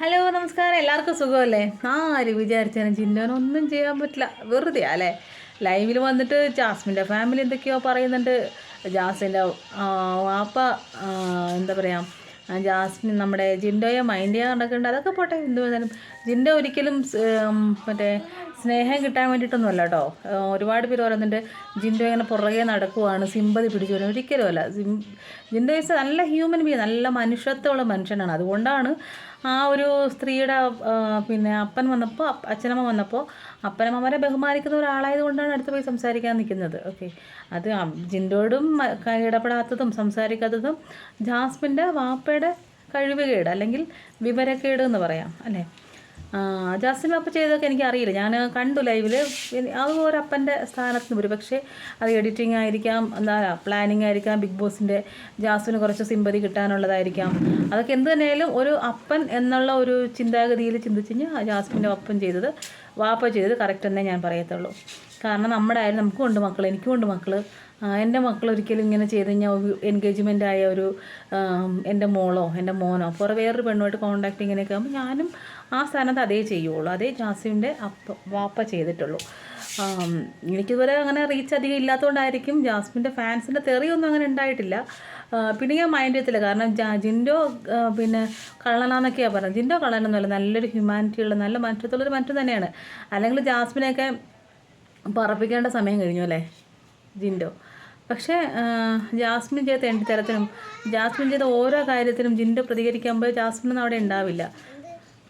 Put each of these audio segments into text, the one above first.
Hello നമസ്കാരം. എല്ലാവർക്കും സുഖമല്ലേ? ആര് വിചാരിച്ചാലും ചിന്നോനൊന്നും ചെയ്യാൻ പറ്റില്ല. വെറുതെ അല്ലേ? ലൈവിൽ വന്നിട്ട് ജാസ്മിന്റെ ഫാമിലി എന്തൊക്കെയോ പറയുന്നുണ്ട്. ജാസിന്റെ വാപ്പ എന്താ പറയുക ജാസ്മിൻ നമ്മുടെ ജിൻഡോയെ മൈൻഡ് ചെയ്യാൻ നടക്കുന്നുണ്ട്. അതൊക്കെ പോട്ടെ എന്ത് വന്നാലും. ജിൻഡോ ഒരിക്കലും മറ്റേ സ്നേഹം കിട്ടാൻ വേണ്ടിയിട്ടൊന്നും അല്ല കേട്ടോ ഒരുപാട് പേര് പറയുന്നുണ്ട് ജിൻഡോ ഇങ്ങനെ പുറകെ നടക്കുവാണ് സിമ്പതി പിടിച്ചു വരും ഒരിക്കലും അല്ല. സിം ജിൻഡോ ഈസ് നല്ല ഹ്യൂമൻ ബീങ് നല്ല മനുഷ്യത്വമുള്ള മനുഷ്യനാണ്. അതുകൊണ്ടാണ് ആ ഒരു സ്ത്രീയുടെ പിന്നെ അപ്പൻ വന്നപ്പോൾ അച്ഛനമ്മ വന്നപ്പോൾ അപ്പനമ്മമാരെ ബഹുമാനിക്കുന്ന ഒരാളായത് കൊണ്ടാണ് അടുത്ത് പോയി സംസാരിക്കാൻ നിൽക്കുന്നത്. ഓക്കെ. അത് ജിൻഡോടും ഇടപെടാത്തതും സംസാരിക്കാത്തതും ജാസ്മിന്റെ വാപ്പയുടെ കഴിവുകേട് അല്ലെങ്കിൽ വിവരക്കേട് എന്ന് പറയാം. അല്ലേ? ജാസ്മിൻ വാപ്പ ചെയ്തതൊക്കെ എനിക്ക് അറിയില്ല. ഞാൻ കണ്ടു ലൈവിൽ അത് ഒരപ്പന്റെ സ്ഥാനത്ത് വരും പക്ഷേ അത് എഡിറ്റിംഗ് ആയിരിക്കാം എന്താ പ്ലാനിങ് ആയിരിക്കാം ബിഗ് ബോസിന്റെ ജാസ്മിന് കുറച്ച് സിമ്പതി കിട്ടാനുള്ളതായിരിക്കാം. അതൊക്കെ എന്ത് തന്നെയായാലും ഒരു അപ്പൻ എന്നുള്ള ഒരു ചിന്താഗതിയിൽ ചിന്തിച്ച് കഴിഞ്ഞാൽ ജാസ്മിന്റെ ഒപ്പം ചെയ്തത് വാപ്പ ചെയ്തത് കറക്റ്റ് തന്നെ ഞാൻ പറയത്തുള്ളൂ. കാരണം നമ്മുടെ ആയാലും നമുക്കും ഉണ്ട് മക്കൾ എനിക്കും ഉണ്ട് മക്കൾ എന്റെ മക്കൾ ഒരിക്കലും ഇങ്ങനെ ചെയ്ത് കഴിഞ്ഞാൽ എൻഗേജ്മെന്റ് ആയ ഒരു എന്റെ മോളോ എന്റെ മോനോ പുറ വേറൊരു പെണ്ണുമായിട്ട് കോണ്ടാക്ട് ഇങ്ങനെയൊക്കെ ആകുമ്പോൾ ഞാനും ആ സ്ഥാനത്ത് അതേ ചെയ്യുള്ളൂ. അതേ ജാസിമിന്റെ അപ്പ വാപ്പ ചെയ്തിട്ടുള്ളൂ. എനിക്കിതുപോലെ അങ്ങനെ റീച്ച് അധികം ഇല്ലാത്തതുകൊണ്ടായിരിക്കും ജാസ്മിന്റെ ഫാൻസിന്റെ തെറിയൊന്നും അങ്ങനെ ഉണ്ടായിട്ടില്ല. പിന്നെ ഞാൻ മൈൻഡ് ചെയ്യത്തില്ല കാരണം ജിൻഡോ പിന്നെ കള്ളനാന്നൊക്കെയാണ് പറഞ്ഞത്. ജിൻഡോ കള്ളനൊന്നുമല്ല. നല്ലൊരു ഹ്യൂമാനിറ്റി ഉള്ള നല്ല മനുഷ്യത്തുള്ളൊരു മനുഷ്യൻ തന്നെയാണ്. അല്ലെങ്കിൽ ജാസ്മിനെയൊക്കെ പറപ്പിക്കേണ്ട സമയം കഴിഞ്ഞു അല്ലേ? ജിൻഡോ. പക്ഷേ ജാസ്മിൻ ചെയ്ത തരത്തിലും ജാസ്മിൻ ചെയ്ത ഓരോ കാര്യത്തിനും ജിൻഡോ പ്രതികരിക്കുമ്പോൾ ജാസ്മിനൊന്നും അവിടെ ഉണ്ടാവില്ല.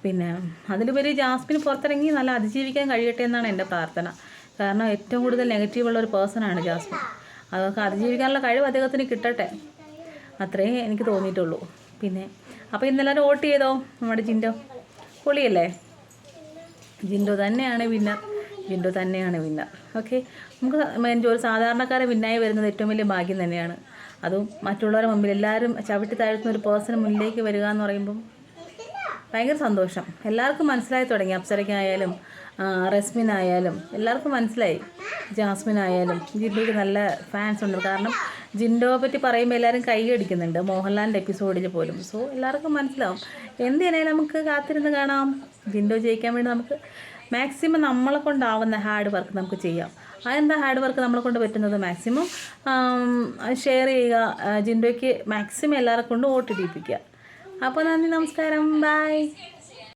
പിന്നെ അതിലുപരി ജാസ്മിൻ പുറത്തിറങ്ങി നല്ല അതിജീവിക്കാൻ കഴിയട്ടെ എന്നാണ് എന്റെ പ്രാർത്ഥന. കാരണം ഏറ്റവും കൂടുതൽ നെഗറ്റീവുള്ള ഒരു പേഴ്സണാണ് ജാസ്മിൻ. അതൊക്കെ അതിജീവിക്കാനുള്ള കഴിവ് അദ്ദേഹത്തിന് കിട്ടട്ടെ. അത്രേ എനിക്ക് തോന്നിയിട്ടുള്ളൂ. പിന്നെ അപ്പോൾ ഇന്നെല്ലാവരും വോട്ട് ചെയ്തോ? നമ്മുടെ ജിൻഡോ. പൊളിയല്ലേ? ജിൻഡോ തന്നെയാണ് വിന്നർ ജിൻഡോ തന്നെയാണ് വിന്നർ ഓക്കെ? നമുക്ക് ഒരു സാധാരണക്കാരെ വിന്നായി വരുന്നത് ഏറ്റവും വലിയ ഭാഗ്യം തന്നെയാണ്. അതും മറ്റുള്ളവരുടെ മുമ്പിൽ എല്ലാവരും ചവിട്ടി താഴ്ത്തുന്ന ഒരു പേഴ്സൺ മുന്നിലേക്ക് വരിക എന്ന് പറയുമ്പം ഭയങ്കര സന്തോഷം. എല്ലാവർക്കും മനസ്സിലായി തുടങ്ങി. അപ്സരയ്ക്കായാലും റസ്മിനായാലും എല്ലാവർക്കും മനസ്സിലായി. ജാസ്മിൻ ആയാലും ജിൻഡോയ്ക്ക് നല്ല ഫാൻസ് ഉണ്ട്. കാരണം ജിൻഡോയെ പറ്റി പറയുമ്പോൾ എല്ലാവരും കൈയടിക്കുന്നുണ്ട് മോഹൻലാലിന്റെ എപ്പിസോഡിൽ പോലും. സോ എല്ലാവർക്കും മനസ്സിലാവും. എന്തിനായാലും നമുക്ക് കാത്തിരുന്ന് കാണാം? ജിൻഡോ ജയിക്കാൻ വേണ്ടി നമുക്ക് മാക്സിമം നമ്മളെ കൊണ്ടാവുന്ന ഹാർഡ് വർക്ക് നമുക്ക് ചെയ്യാം. അതെന്താ ഹാർഡ് വർക്ക് നമ്മളെ കൊണ്ട് പറ്റുന്നത് മാക്സിമം ഷെയർ ചെയ്യുക ജിൻഡോയ്ക്ക് മാക്സിമം എല്ലാവരെ കൊണ്ട് വോട്ടിടിപ്പിക്കുക അപ്പോൾ നന്ദി നമസ്കാരം. ബൈ